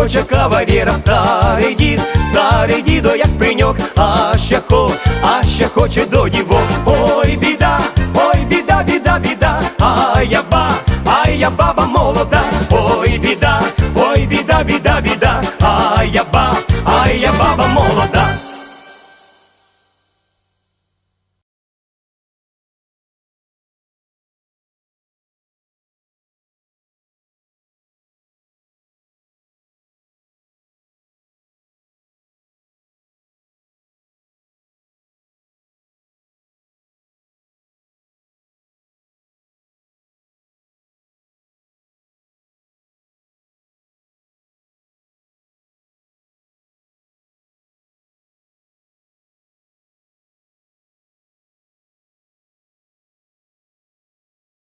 хоче кавалєра, старий дід, старий дідо, як пеньок, а ще хо, а ще хоче до дівок. Ой, біда, ой, біда, біда, біда, а я ба, а я баба молода, ой, біда, ой, біда, біда, біда, а я ба, я баба молода.